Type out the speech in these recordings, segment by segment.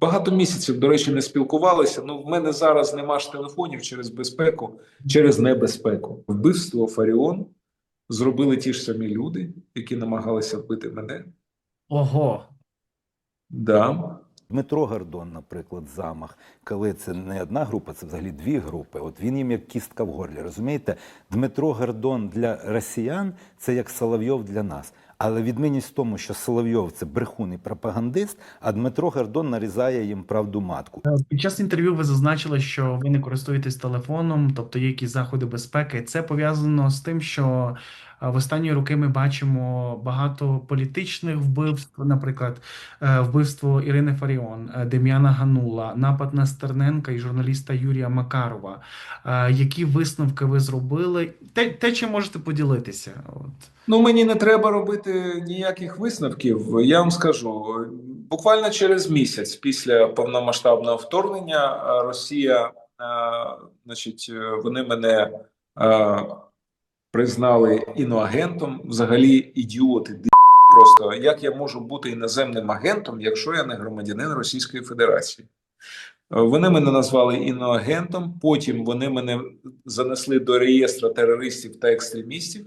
багато місяців, до речі, не спілкувалися. Ну, в мене зараз нема ж телефонів через безпеку, через небезпеку. Вбивство Фаріон зробили ті ж самі люди, які намагалися вбити мене. Ого. Да. Дмитро Гордон, наприклад, замах, коли це не одна група, це взагалі дві групи. От він їм як кістка в горлі. Розумієте, Дмитро Гордон для росіян це як Соловйов для нас. Але відмінність в тому, що Соловйов це брехун і пропагандист, а Дмитро Гордон нарізає їм правду матку. Е, Під час інтерв'ю ви зазначили, що ви не користуєтесь телефоном, тобто є якісь заходи безпеки. Це пов'язано з тим, що в останні роки ми бачимо багато політичних вбивств, наприклад, е, вбивство Ірини Фаріон, е, Дем'яна Ганула, напад на Стерненка і журналіста Юрія Макарова. Е, Які висновки ви зробили? Те, те чим можете поділитися? От. Ну, мені не треба робити ніяких висновків. Я вам скажу, буквально через місяць після повномасштабного вторгнення Росія, значить, вони мене признали іноагентом. Взагалі, ідіоти, просто як я можу бути іноземним агентом, якщо я не громадянин Російської Федерації? Вони мене назвали іноагентом. Потім вони мене занесли до реєстру терористів та екстремістів.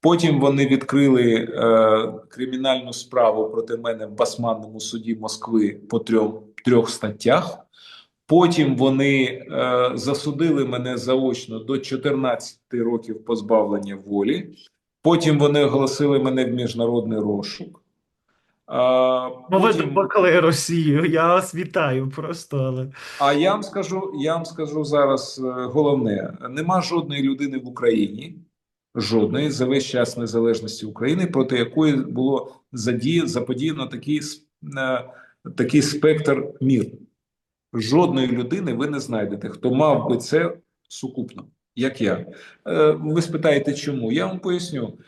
Потім вони відкрили е, кримінальну справу проти мене в Басманному суді Москви по трьом трьох статтях. Потім вони е, засудили мене заочно до 14 років позбавлення волі. Потім вони оголосили мене в міжнародний розшук. А, Ну, ви потім- допекли Росію. Я вас вітаю просто, але. а я вам скажу, я вам скажу зараз е, головне: нема жодної людини в Україні, жодної за весь час незалежності України, проти якої було задіяно заподіяно такий, е, такий спектр мір. Жодної людини ви не знайдете, хто мав би це сукупно, як я. Е, Ви спитаєте, чому? Я вам поясню.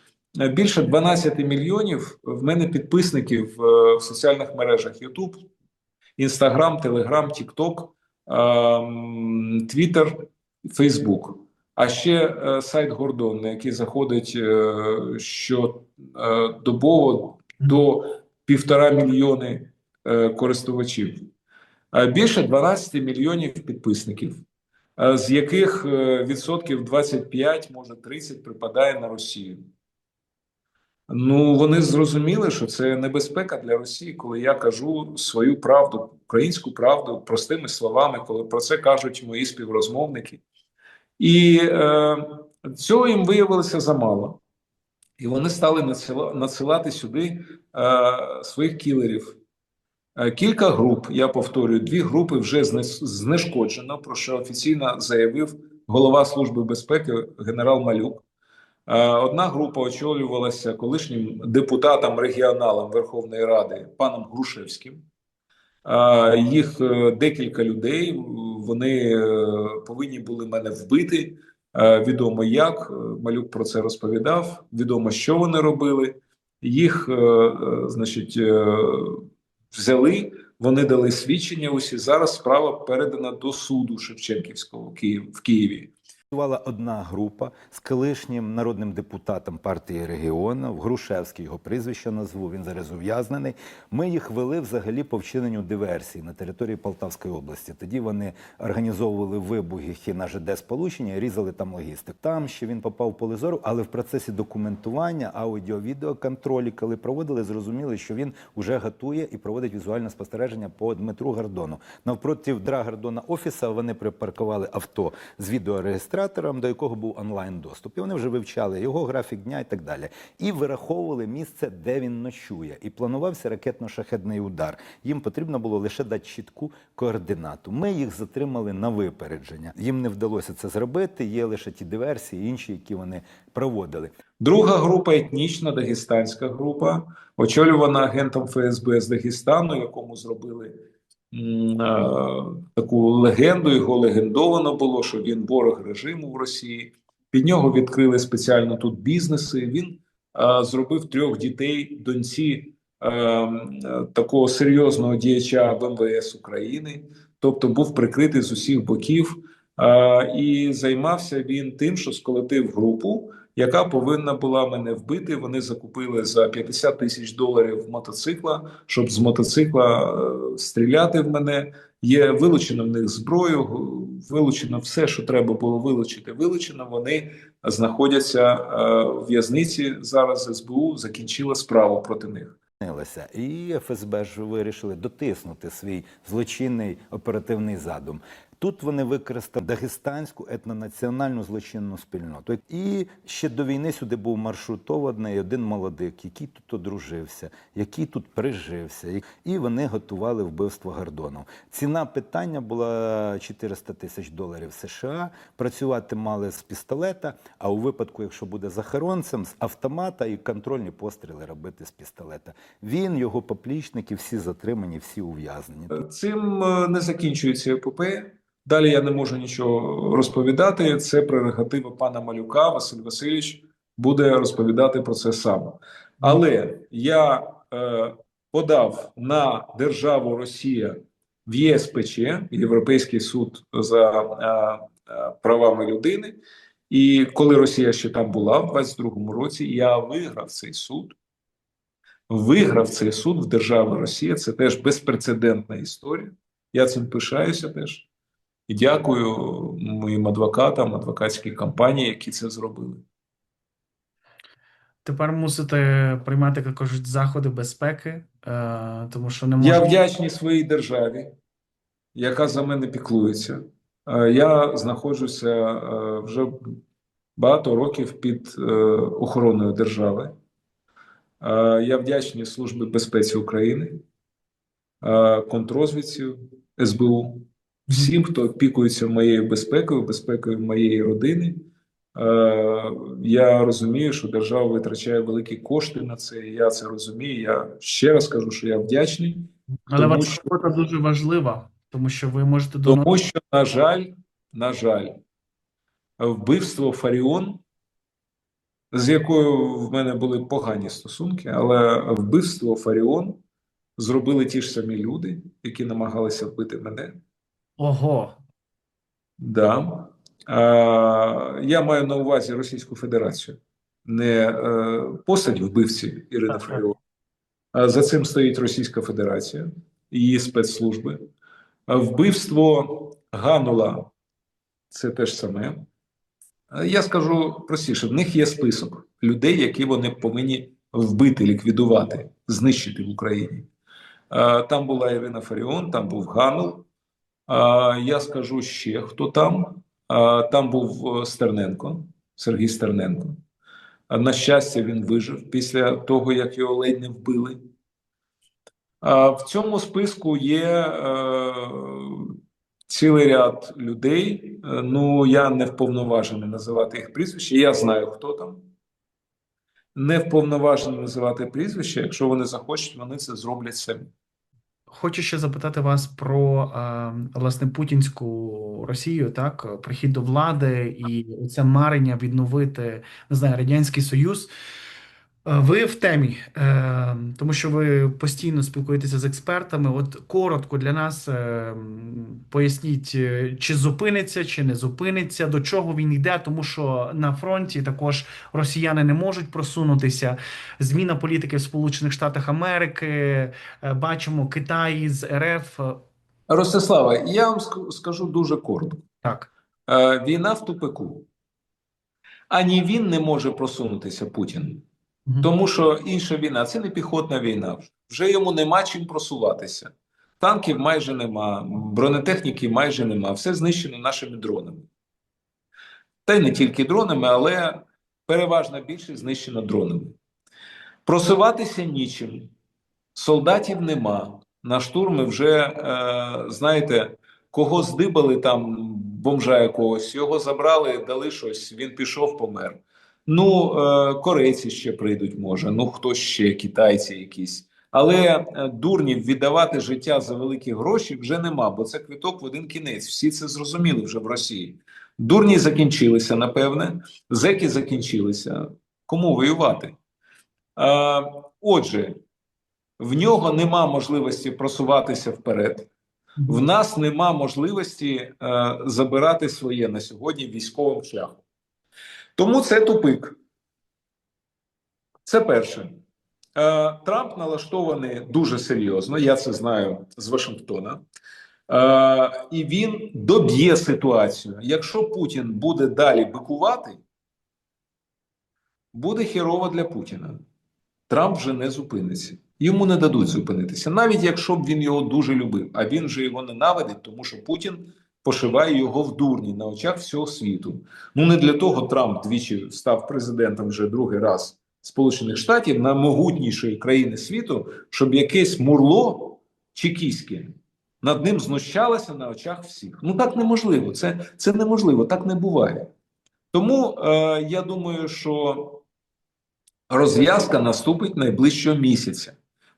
Е, Більше 12 мільйонів в мене підписників е, в соціальних мережах Instagram, Telegram, TikTok, ем, Twitter, Facebook. А ще сайт Гордон, на який заходить е, що е, добово до півтора мільйони користувачів. Е, Більше 12 мільйонів підписників, е, з яких е, відсотків 25, може 30 припадає на Росію. Ну, вони зрозуміли, що це небезпека для Росії, коли я кажу свою правду, українську правду простими словами, коли про це кажуть мої співрозмовники. І е, цього їм виявилося замало. І вони стали надсила- надсилати сюди е, своїх кілерів. Е, Кілька груп, я повторюю, дві групи вже знешкоджено, про що офіційно заявив голова Служби безпеки генерал Малюк. Е, Одна група очолювалася колишнім депутатом регіоналом Верховної Ради паном Грушевським. Е, Їх декілька людей. Вони повинні були мене вбити. Відомо як. Малюк про це розповідав. Відомо, що вони робили. Їх, значить, взяли. Вони дали свідчення. Усі зараз справа передана до суду Шевченківського в Києві. Працювала одна група з колишнім народним депутатом партії регіону, Грушевський його прізвище назву. Він зараз ув'язнений. Ми їх вели взагалі по вчиненню диверсії на території Полтавської області. Тоді вони організовували вибухи на ЖД сполучення, різали там логістик. Там ще він попав в поле зору, але в процесі документування, аудіо, відеоконтролі, коли проводили, зрозуміли, що він уже готує і проводить візуальне спостереження по Дмитру Гордону. Навпроти Дмитра Гордона офіса вони припаркували авто з відеореєстратором, до якого був онлайн доступ. І вони вже вивчали його графік дня і так далі. І вираховували місце, де він ночує. І планувався ракетно-шахедний удар. Їм потрібно було лише дати чітку координату. Ми їх затримали на випередження. Їм не вдалося це зробити. Є лише ті диверсії, інші, які вони проводили. Друга група етнічна дагестанська група, очолювана агентом ФСБ з Дагестану, якому зробили таку легенду. Його легендовано було, що він ворог режиму в Росії. Під нього відкрили спеціально тут бізнеси. Він е, зробив трьох дітей доньці е, е, такого серйозного діяча в МВС України, тобто був прикритий з усіх боків. Е, і займався він тим, що сколотив групу яка повинна була мене вбити. Вони закупили за 50 тисяч доларів мотоцикла, щоб з мотоцикла е, стріляти в мене. Є вилучено в них зброю, вилучено все, що треба було вилучити. Вилучено. Вони знаходяться е, в в'язниці. Зараз СБУ закінчила справу проти них. І ФСБ ж вирішили дотиснути свій злочинний оперативний задум. Тут вони використали дагестанську етнонаціональну злочинну спільноту. І ще до війни сюди був маршрутований один молодик, який тут одружився, який тут прижився, і вони готували вбивство Гордонов. Ціна питання була 400 тисяч доларів США. Працювати мали з пістолета. А у випадку, якщо буде захоронцем, з автомата і контрольні постріли робити з пістолета. Він, його поплічники, всі затримані, всі ув'язнені. Цим е, не закінчується епопея. Далі я не можу нічого розповідати. Це прерогатива пана Малюка. Василь Васильович буде розповідати про це сам. Але я е, подав на державу Росія в ЄСПЧ, Європейський суд за е, е, правами людини. І коли Росія ще там була в 22-му році, я виграв цей суд. Виграв цей суд в держави Росія. Це теж безпрецедентна історія. Я цим пишаюся теж. І дякую моїм адвокатам, адвокатській компанії, які це зробили. Тепер мусите приймати, кажуть, заходи безпеки, е, тому що не Я вдячний своїй державі, яка за мене піклується. Е, Я знаходжуся е, вже багато років під охороною держави. Я вдячний Службі безпеці України, е, контрозвідці, СБУ, всім, хто опікується моєю безпекою, безпекою моєї родини. Е, Я розумію, що держава витрачає великі кошти на це. і Я це розумію. Я ще раз кажу, що я вдячний. Але тому ваша що- дуже важлива, тому що ви можете доносити. Тому що, на жаль, на жаль, вбивство Фаріон, з якою в мене були погані стосунки, але вбивство Фаріон зробили ті ж самі люди, які намагалися вбити мене. Ого, Да. А, я маю на увазі Російську Федерацію, не е, постать вбивці Ірини. Фаріон. За цим стоїть Російська Федерація, її спецслужби. А вбивство Ганула це те ж саме. Я скажу простіше: в них є список людей, які вони повинні вбити, ліквідувати, знищити в Україні. Там була Ірина Фаріон, там був Ганул. Я скажу ще, хто там. Там був е, Стерненко, Сергій Стерненко. На щастя, він вижив після того, як його ледь не вбили. В цьому списку є е, цілий ряд людей. Е, Ну, я не вповноважений називати їх прізвища. Я знаю, хто там. Не вповноважений називати прізвища. Якщо вони захочуть, вони це зроблять самі. Хочу ще запитати вас про е, власне путінську Росію, так, прихід до влади і це марення відновити, не знаю, Радянський Союз. Е, Ви в темі, е, тому що ви постійно спілкуєтеся з експертами. От коротко для нас е, поясніть, чи зупиниться, чи не зупиниться, до чого він йде, тому що на фронті також росіяни не можуть просунутися. Зміна політики в Сполучених Штатах Америки. Бачимо Китай з РФ. Ростислава, я вам ск- скажу дуже коротко. Так, Війна в тупику. Ані він не може просунутися, Путін. Тому що інша війна це не піхотна війна. Вже йому нема чим просуватися. Танків майже нема, бронетехніки майже нема. Все знищено нашими дронами. Та й не тільки дронами, але переважна більшість знищена дронами. Просуватися нічим. Солдатів нема. На штурми вже, е, знаєте, кого здибали там бомжа якогось, його забрали, дали щось, він пішов, помер. Ну, е, корейці ще прийдуть, може, ну хто ще, китайці якісь. Але е, дурнів віддавати життя за великі гроші вже нема, бо це квиток в один кінець. Всі це зрозуміли вже в Росії. Дурні закінчилися, напевне, зеки закінчилися. Кому воювати? Е, отже, в нього нема можливості просуватися вперед. В нас нема можливості е, забирати своє на сьогодні військовим шляхом. Тому це тупик. Це перше. Е, Трамп налаштований дуже серйозно. Я це знаю з Вашингтона. Е, і він доб'є ситуацію. Якщо Путін буде далі бикувати, буде херово для Путіна. Трамп вже не зупиниться. Йому не дадуть зупинитися, навіть якщо б він його дуже любив. А він же його ненавидить, тому що Путін пошиває його в дурні на очах всього світу. Ну не для того Трамп двічі став президентом вже другий раз Сполучених Штатів на могутнішої країни світу, щоб якесь мурло чекіське над ним знущалося на очах всіх. Ну так неможливо. Це, це неможливо, так не буває. Тому е, я думаю, що розв'язка наступить найближчого місяця.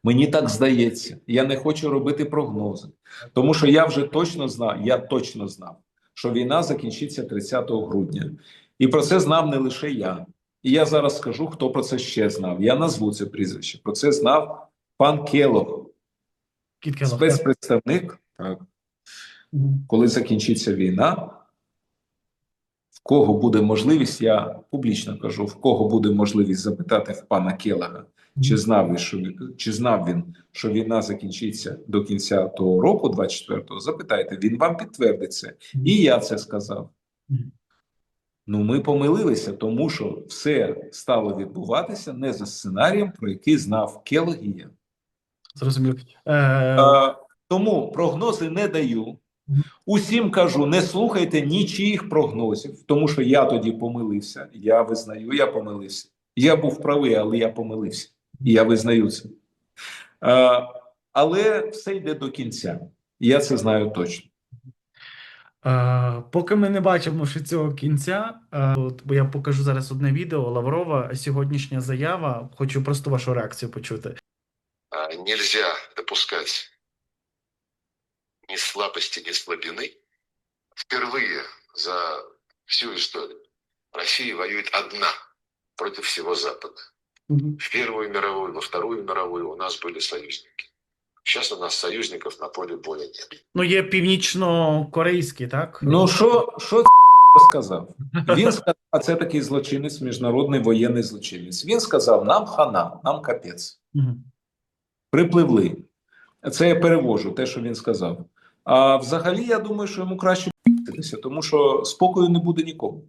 Мені так здається. Я не хочу робити прогнози, тому що я вже точно знав, я точно знав, що війна закінчиться 30 грудня. І про це знав не лише я. І я зараз скажу, хто про це ще знав. Я назву це прізвище. Про це знав пан Келох, спецпредставник. Так, коли закінчиться війна, в кого буде можливість, я публічно кажу, в кого буде можливість запитати в пана Келага, чи знав він, що чи знав він, що війна закінчиться до кінця того року, 24-го, запитайте, він вам підтвердить це. І я це сказав. Ну, ми помилилися, тому що все стало відбуватися не за сценарієм, про який знав Келог і я. Зрозумів. Е, Е, тому прогнози не даю. Усім кажу, не слухайте нічиїх прогнозів, тому що я тоді помилився. Я визнаю, я помилився. Я був правий, але я помилився. І я визнаю це. Е, але все йде до кінця. Я це знаю точно. Поки ми не бачимо ще цього кінця, от, бо я покажу зараз одне відео Лаврова, сьогоднішня заява. Хочу просто вашу реакцію почути. А, нельзя допускать ни слабости, ни слабины. Впервые за всю историю Россия воюет одна против всего Запада. Мгм. В Первую мировую, во Вторую мировую у нас были союзники. Сейчас у нас союзников на поле боя нет. Ну, є північно-корейські, так? Ну що, що сказав? Він сказав, а це такий злочинець, міжнародний воєнний злочинець. Він сказав: нам хана, нам капець. Мгм. Припливли. Це я перевожу те, що він сказав. А взагалі, я думаю, що йому краще тому що спокою не буде нікому.